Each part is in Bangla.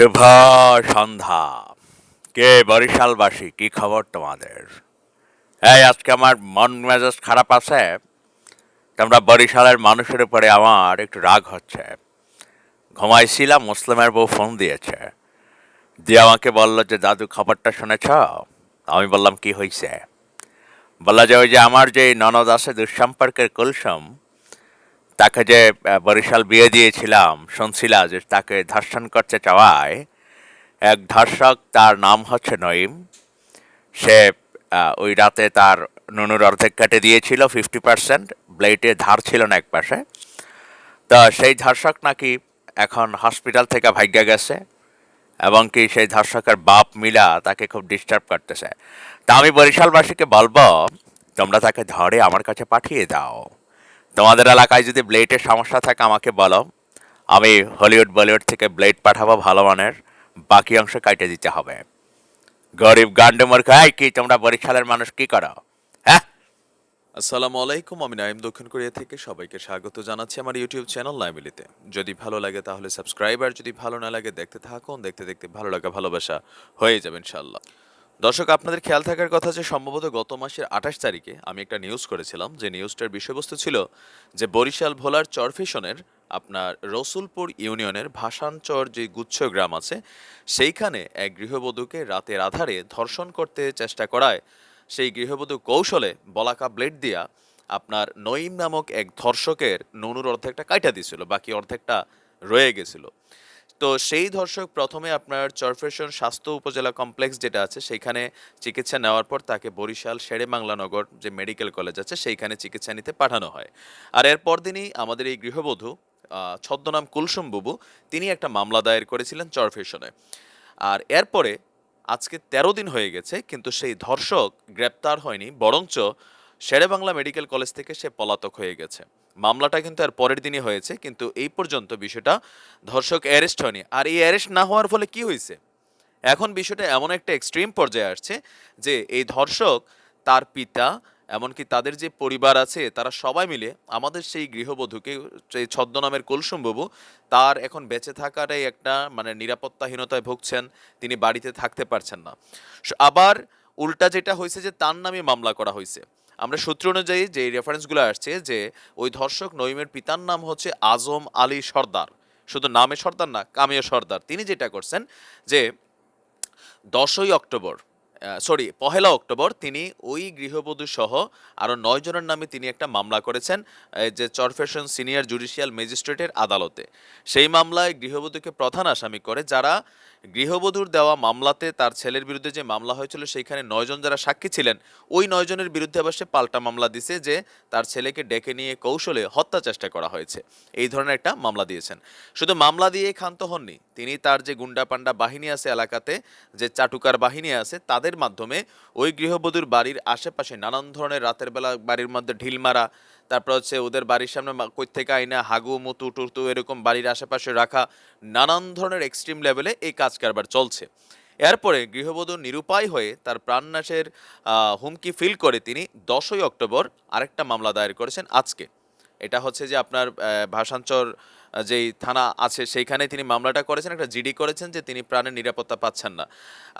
শুভ সন্ধ্যা। কে বরিশালবাসী, কি খবর তোমাদের? এই, আজকে আমার মন মেজাজ খারাপ আছে। তোমরা বরিশালের মানুষের উপরে আমার একটু রাগ হচ্ছে। ঘুমাইছিলাম মুসলিমের বউ ফোন দিয়েছে। দিয়ে আমাকে বলল যে, দাদু, খবরটা শুনেছ? আমি বললাম, কি হয়েছে বলল যে, ওই যে আমার যে ননদ আছে, দুঃসম্পর্কের কুলসম তাকে যে বরিশাল বিয়ে দিয়েছিলাম, শুনছিলা যে তাকে ধর্ষণ করতে চাওয়ায়, এক ধর্ষক তার নাম হচ্ছে নঈম। সে ওই রাতে তার নুনুর অর্ধেক কেটে দিয়েছিল ফিফটি পার্সেন্ট ব্লেডে ধার ছিল না এক পাশে। তো সেই ধর্ষক নাকি এখন হসপিটাল থেকে ভাগ্যা গেছে এবং কি সেই ধর্ষকের বাপ মিলা তাকে খুব ডিস্টার্ব করতেছে। তা আমি বরিশালবাসীকে বলব, তোমরা তাকে ধরে আমার কাছে পাঠিয়ে দাও। তোমাদের এলাকায় যদি ব্লেডের সমস্যা থাকে, আমাকে বলো। আমি হলিউড, বলিউড থেকে ব্লেড পাঠাবো ভালো মানের। বাকি অংশ কাটে দিতে হবে। গরিব গান্ডে মূর্খ কি তোমরা বরিশালের মানুষ, কি করো? হ্যাঁ? আসসালামু আলাইকুম, আমি নাইম দক্ষিণ কোরিয়া থেকে সবাইকে স্বাগত জানাচ্ছি আমার ইউটিউব চ্যানেল নাইমিলিতে যদি ভালো লাগে তাহলে সাবস্ক্রাইব, আর যদি ভালো না লাগে দেখতে থাকুন, দেখতে দেখতে ভালো লাগা, ভালোবাসা হয়ে যাবে ইনশাল্লাহ দর্শক, আপনাদের খেয়াল থাকার কথা যে সম্ভবত গত মাসের আঠাশ তারিখে আমি একটা নিউজ করেছিলাম। যে নিউজটার বিষয়বস্তু ছিল যে বরিশাল ভোলার চরফেশনের আপনার রসুলপুর ইউনিয়নের ভাসানচর যে গুচ্ছ গ্রাম আছে, সেইখানে এক গৃহবধূকে রাতের আধারে ধর্ষণ করতে চেষ্টা করায়। সেই গৃহবধূ কৌশলে বলাকা ব্লেড দিয়া আপনার নঈম নামক এক ধর্ষকের নুনুর অর্ধেকটা কাইটা দিয়েছিল বাকি অর্ধেকটা রয়ে গেছিল। তো সেই ধর্ষক প্রথমে আপনার চরফেশন স্বাস্থ্য উপজেলা কমপ্লেক্স যেটা আছে, সেইখানে চিকিৎসা নেওয়ার পর তাকে বরিশাল শেরে বাংলানগর যে মেডিকেল কলেজ আছে, সেইখানে চিকিৎসা নিতে পাঠানো হয়। আর এর দিনই আমাদের এই গৃহবধূ ছদ্মনাম কুলসুম বুবু, তিনি একটা মামলা দায়ের করেছিলেন চরফেশনে আর এরপরে আজকে তেরো দিন হয়ে গেছে, কিন্তু সেই ধর্ষক গ্রেপ্তার হয়নি, বরঞ্চ শেরে বাংলা মেডিকেল কলেজ থেকে সে পলাতক হয়ে গেছে। মামলাটা কিন্তু আর পরের দিনই হয়েছে, কিন্তু এই পর্যন্ত বিষয়টা ধর্ষক অ্যারেস্ট হয়নি। আর এই অ্যারেস্ট না হওয়ার ফলে কি হয়েছে? এখন বিষয়টা এমন একটা এক্সট্রিম পর্যায়ে আসছে যে এই ধর্ষক, তার পিতা, এমনকি তাদের যে পরিবার আছে, তারা সবাই মিলে আমাদের সেই গৃহবধূকে, সেই ছদ্মনামের কুলসুম বাবু তার এখন বেঁচে থাকাটাই একটা মানে নিরাপত্তাহীনতায় ভুগছেন, তিনি বাড়িতে থাকতে পারছেন না। আবার উল্টা যেটা হয়েছে যে তার নামে মামলা করা হয়েছে। আমরা সূত্র অনুযায়ী যে রেফারেন্সগুলো আসছে, যে ওই ধর্ষক নঈমের পিতার নাম হচ্ছে আজম আলী সর্দার। শুধু নামে সর্দার না, কামিও সর্দার। তিনি যেটা করছেন যে দশই অক্টোবর সরি পহেলা অক্টোবর তিনি ওই গৃহবধূ সহ আরও নয় জনের নামে তিনি একটা মামলা করেছেন যে চরফেশন সিনিয়র জুডিশিয়াল ম্যাজিস্ট্রেটের আদালতে। সেই মামলায় গৃহবধূকে প্রধান আসামি করে যারা গৃহবধূর দেওয়া মামলাতে তার ছেলের বিরুদ্ধে যে মামলা হয়েছিল, সেইখানে নয়জন যারা সাক্ষী ছিলেন, ওই নয়জনের বিরুদ্ধে আবার সে পাল্টা মামলা দিছে যে তার ছেলেকে ডেকে নিয়ে কৌশলে হত্যা চেষ্টা করা হয়েছে। এই ধরনের একটা মামলা দিয়েছেন। শুধু মামলা দিয়ে ক্ষান্ত হননি, তিনি তার যে গুন্ডা পান্ডা বাহিনী আছে এলাকাতে, যে চাটুকার বাহিনী আছে, তাদের মাধ্যমে ওই গৃহবধূর বাড়ির আশেপাশে নানান ধরনের রাতের বেলা বাড়ির মধ্যে ঢিল মারা তারপর হচ্ছে ওদের বাড়ির সামনে কই থেকে আইনা হাগু, মুতু টুতু এরকম বাড়ির আশেপাশে রাখা নানান ধরনের এক্সট্রিম লেভেলে এই কাজ কারবার চলছে। এরপরে গৃহবধূ নিরুপায় হয়ে তার প্রাণনাশের হুমকি ফিল করে তিনি দশই অক্টোবর আরেকটা মামলা দায়ের করেছেন আজকে। এটা হচ্ছে যে আপনার ভাষাঞ্চর যেই থানা আছে সেইখানে তিনি মামলাটা করেছেন। একটা জিডি করেছেন যে তিনি প্রাণের নিরাপত্তা পাচ্ছেন না।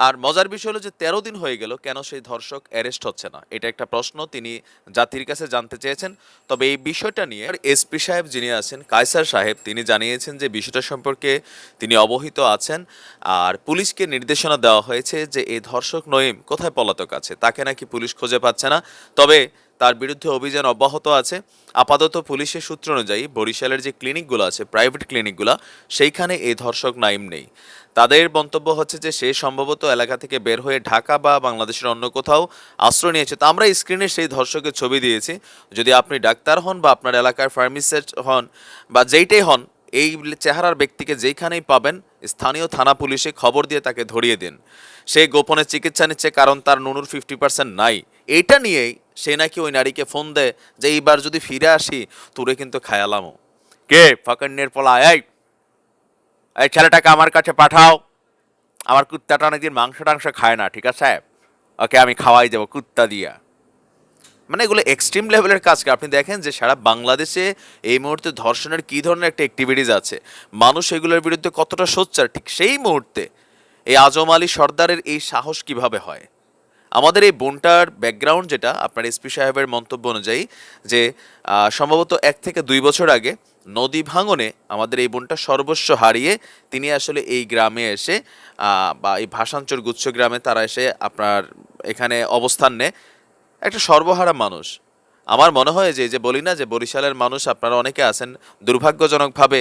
আর মজার বিষয় হলো যে তেরো দিন হয়ে গেল, কেন সেই ধর্ষক অ্যারেস্ট হচ্ছে না? এটা একটা প্রশ্ন, তিনি জাতির কাছে জানতে চেয়েছেন। তবে এই বিষয়টা নিয়ে এসপি সাহেব যিনি আছেন, কায়সার সাহেব, তিনি জানিয়েছেন যে বিষয়টা সম্পর্কে তিনি অবহিত আছেন। আর পুলিশকে নির্দেশনা দেওয়া হয়েছে যে এই ধর্ষক নঈম কোথায় পলাতক আছে? তাকে নাকি পুলিশ খুঁজে পাচ্ছে না? তবে তার বিরুদ্ধে অভিযান অব্যাহত আছে। আপাতত পুলিশের সূত্র অনুযায়ী বরিশালের যে ক্লিনিকগুলো আছে, প্রাইভেট ক্লিনিকগুলো, সেইখানে এই ধর্ষক নাইম নেই। তাদের মন্তব্য হচ্ছে যে, সে সম্ভবত এলাকা থেকে বের হয়ে ঢাকা বা বাংলাদেশের অন্য কোথাও আশ্রয় নিয়েছে। তো আমরা স্ক্রিনে সেই ধর্ষকের ছবি দিয়েছি। যদি আপনি ডাক্তার হন বা আপনার এলাকার ফার্মিসিস্ট হন বা যেইটাই হন, এই চেহারার ব্যক্তিকে যেইখানেই পাবেন, স্থানীয় থানা পুলিশে খবর দিয়ে তাকে ধরিয়ে দিন। সে গোপনে চিকিৎসা নিচ্ছে, কারণ তার নুনুর ফিফটি পার্সেন্ট নাই। এইটা নিয়েই সে নাকি ওই নারীকে ফোন দেয় যে, এইবার যদি ফিরে আসি, তোরে কিন্তু খায়ালামো কে? ফাঁকান্নের পোলা, এই এই ছেলেটাকে আমার কাছে পাঠাও। আমার কুত্তাটা অনেকদিন মাংস টাংস খায় না, ঠিক আছে? ওকে আমি খাওয়াই দেবো কুত্তা দিয়া। মানে এগুলো এক্সট্রিম লেভেলের কাজ আপনি দেখেন যে সারা বাংলাদেশে এই মুহূর্তে ধর্ষণের কী ধরনের একটা অ্যাক্টিভিটিস আছে? মানুষ এগুলোর বিরুদ্ধে কতটা সোচ্চার? ঠিক সেই মুহূর্তে এই আজম আলী সর্দারের এই সাহস কীভাবে হয়? আমাদের এই বোনটার ব্যাকগ্রাউন্ড যেটা, আপনার এসপি সাহেবের মন্তব্য অনুযায়ী, যে সম্ভবত এক থেকে দুই বছর আগে নদী ভাঙনে আমাদের এই বোনটা সর্বস্ব হারিয়ে তিনি আসলে এই গ্রামে এসে বা এই ভাষাঞ্চর গুচ্ছ গ্রামে তারা এসে আপনার এখানে অবস্থান নেয়। একটা সর্বহারা মানুষ। আমার মনে হয় যে যে বলি না যে, বরিশালের মানুষ আপনারা অনেকে আছেন, দুর্ভাগ্যজনকভাবে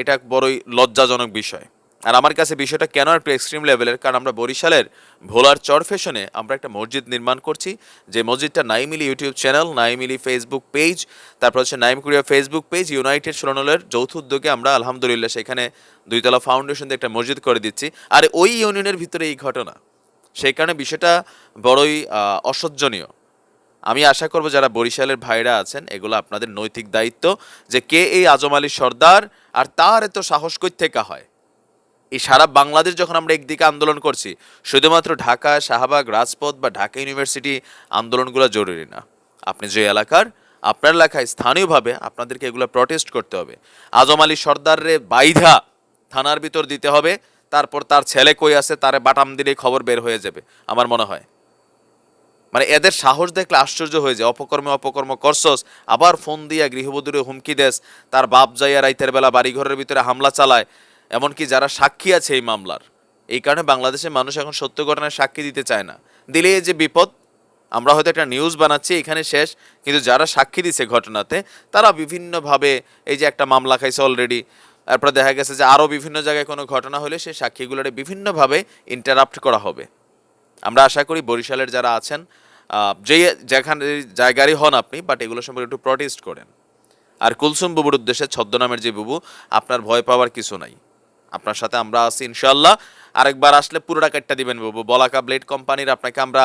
এটা বড়ই লজ্জাজনক বিষয়। আর আমার কাছে বিষয়টা কেন একটু এক্সট্রিম লেভেলের কারণ আমরা বরিশালের ভোলার চর ফ্যাশনে আমরা একটা মসজিদ নির্মাণ করছি। যে মসজিদটা Naimili YouTube channel Naimili Facebook page তারপর হচ্ছে Naim Korea Facebook page united সোনানলের যৌথ উদ্যোগে আমরা আলহামদুলিল্লাহ সেখানে দুইতলা ফাউন্ডেশন দিয়ে একটা মসজিদ করে দিচ্ছি। আর ওই ইউনিয়নের ভিতরে এই ঘটনা, সেই কারণে বিষয়টা বড়ই অসহ্যনীয়। আমি আশা করব যারা বরিশালের ভাইরা আছেন, এগুলো আপনাদের নৈতিক দায়িত্ব যে কে এই আজম আলী সর্দার আর তার এত সাহস কই থেকে হয়? এই সারা বাংলাদেশ যখন আমরা একদিকে আন্দোলন করছি, শুধুমাত্র ঢাকা, শাহবাগ, রাজপথ বা ঢাকা ইউনিভার্সিটি আন্দোলনগুলো জরুরি না। আপনি যে এলাকার, আপনার এলাকায় স্থানীয়ভাবে আপনাদেরকে এগুলো প্রটেস্ট করতে হবে। আজম আলী সর্দাররে বাইধা থানার ভিতর দিতে হবে, তারপর তার ছেলে কই আছে তারে বাটাম দিলে খবর বের হয়ে যাবে, আমার মনে হয়। মানে এদের সাহস দেখলে আশ্চর্য হয়ে যায়, অপকর্মে অপকর্ম করছস, আবার ফোন দিয়া গৃহবধূরে হুমকি দেশ তার বাপ যাইয়া রাইতের বেলা বাড়িঘরের ভিতরে হামলা চালায় এমনকি যারা সাক্ষী আছে এই মামলার, এই কারণে বাংলাদেশের মানুষ এখন সত্য ঘটনার সাক্ষী দিতে চায় না। দিলে এই যে বিপদ, আমরা হয়তো একটা নিউজ বানাচ্ছি, এখানে শেষ, কিন্তু যারা সাক্ষী দিছে ঘটনাতে, তারা বিভিন্নভাবে এই যে একটা মামলা খাইছে অলরেডি তারপরে দেখা গেছে যে আরও বিভিন্ন জায়গায় কোনো ঘটনা হলে সেই সাক্ষীগুলোরে বিভিন্নভাবে ইন্টারাপ্ট করা হবে। আমরা আশা করি বরিশালের যারা আছেন যে যেখানে জায়গারই হন আপনি বাট এগুলো সম্পর্কে একটু প্রটেস্ট করেন। আর কুলসুম বুবুর উদ্দেশ্যে ছদ্মনামের যে বুবু, আপনার ভয় পাওয়ার কিছু নাই। আপনার সাথে আমরা আছি ইনশাল্লাহ আরেকবার আসলে পুরোটা কাটটা দিবেন বাবু। বলাকা ব্লেড কোম্পানির আপনাকে আমরা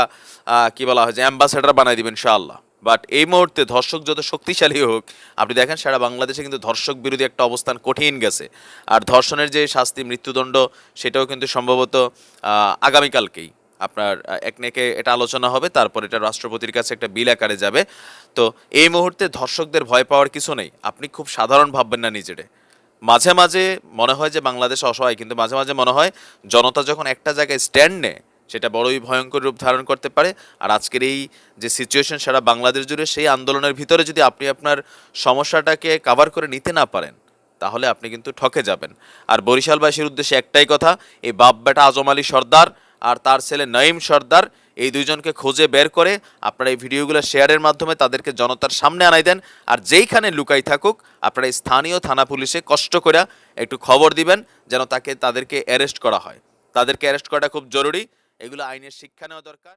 কি বলা হয় যে অ্যাম্বাসেডার বানাই দিবেন ইনশাআল্লাহ। বাট এই মুহূর্তে ধর্ষক যত শক্তিশালী হোক আপনি দেখেন সারা বাংলাদেশে কিন্তু ধর্ষক বিরোধী একটা অবস্থান কঠিন গেছে। আর ধর্ষণের যে শাস্তি মৃত্যুদণ্ড সেটাও কিন্তু সম্ভবত আগামীকালকেই। আপনার আহ, এক নেকে এটা আলোচনা হবে তারপর এটা রাষ্ট্রপতির কাছে একটা বিল আকারে যাবে। তো এই মুহূর্তে ধর্ষকদের ভয় পাওয়ার কিছু নেই। আপনি খুব সাধারণ ভাববেন না নিজেরে। মাঝে মাঝে মনে হয় যে বাংলাদেশ অসহায়, কিন্তু মাঝে মাঝে মনে হয় জনতা যখন একটা জায়গায় স্ট্যান্ড নেয়, সেটা বড়ই ভয়ঙ্কর রূপ ধারণ করতে পারে। আর আজকের এই যে সিচুয়েশন সারা বাংলাদেশ জুড়ে সেই আন্দোলনের ভিতরে যদি আপনি আপনার সমস্যাটাকে কাভার করে নিতে না পারেন, তাহলে আপনি কিন্তু ঠকে যাবেন। আর বরিশালবাসীর উদ্দেশ্যে একটাই কথা, এই বাপ বেটা আজম আলী সর্দার আর তার ছেলে নঈম সর্দার এই দুইজনকে খোঁজে বের করে আপনারা এই ভিডিওগুলো শেয়ারের মাধ্যমে তাদেরকে জনতার সামনে আনাই দেন। আর যেইখানে লুকাই থাকুক, আপনারা স্থানীয় থানা পুলিশে কষ্ট করে একটু খবর দিবেন যেন তাকে, তাদেরকে অ্যারেস্ট করা হয়। তাদেরকে অ্যারেস্ট করাটা খুব জরুরি। এগুলো আইনের শিক্ষা নেওয়া দরকার।